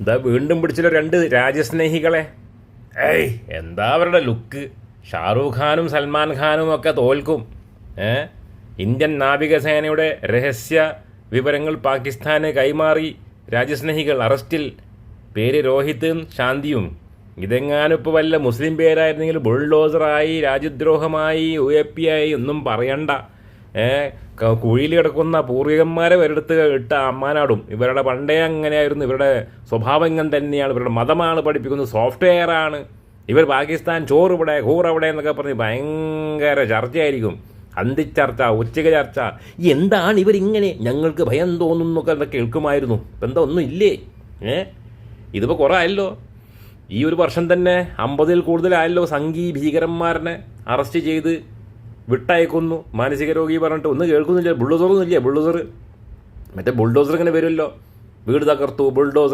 എന്താ വീണ്ടും പിടിച്ചല്ലോ രണ്ട് രാജ്യസ്നേഹികളെ? ഏയ് എന്താ അവരുടെ ലുക്ക്? ഷാറൂഖ് ഖാനും സൽമാൻ ഖാനും ഒക്കെ തോൽക്കും. ഏ? ഇന്ത്യൻ നാവികസേനയുടെ രഹസ്യ വിവരങ്ങൾ പാകിസ്ഥാന് കൈമാറി രാജ്യസ്നേഹികൾ അറസ്റ്റിൽ. പേര് രോഹിത്തും ശാന്തിയും. ഇതെങ്ങാനും ഇപ്പോൾ വല്ല മുസ്ലിം പേരായിരുന്നെങ്കിൽ ബുൾഡോസറായി രാജ്യദ്രോഹമായി യു എ പി ആയി ഒന്നും പറയണ്ട. കുഴിയിൽ കിടക്കുന്ന പൂർവികന്മാരെ വരെടുത്ത് ഇട്ട അമ്മാനാടും. ഇവരുടെ പണ്ടേ അങ്ങനെയായിരുന്നു. ഇവരുടെ സ്വഭാവം ഇങ്ങനെ തന്നെയാണ്. ഇവരുടെ മതമാണ് പഠിപ്പിക്കുന്നത്. സോഫ്റ്റ്വെയർ ആണ്. ഇവർ പാകിസ്ഥാൻ ചോറ് ഇവിടെ കൂറ് അവിടെ എന്നൊക്കെ പറഞ്ഞ് ഭയങ്കര ചർച്ചയായിരിക്കും. അന്തിച്ചർച്ച ഉച്ചക ചർച്ച. എന്താണ് ഇവരിങ്ങനെ ഞങ്ങൾക്ക് ഭയം തോന്നുന്നു എന്നൊക്കെ കേൾക്കുമായിരുന്നു. എന്താ ഒന്നും ഇല്ലേ? ഏ? ഇതിപ്പോൾ കുറേ ആയല്ലോ. ഈ ഒരു വർഷം തന്നെ അമ്പതിൽ കൂടുതലായല്ലോ സംഘീ ഭീകരന്മാരനെ അറസ്റ്റ് ചെയ്ത്. വിട്ടയക്കുന്നു. മാനസിക രോഗി പറഞ്ഞിട്ട് ഒന്നും കേൾക്കുന്നില്ല. ബുൾഡോസറൊന്നും ഇല്ല ബുൾഡോസർ മറ്റേ ബുൾഡോസർ ഇങ്ങനെ വരുമല്ലോ. വീട് തകർത്തു. ബുൾഡോസർ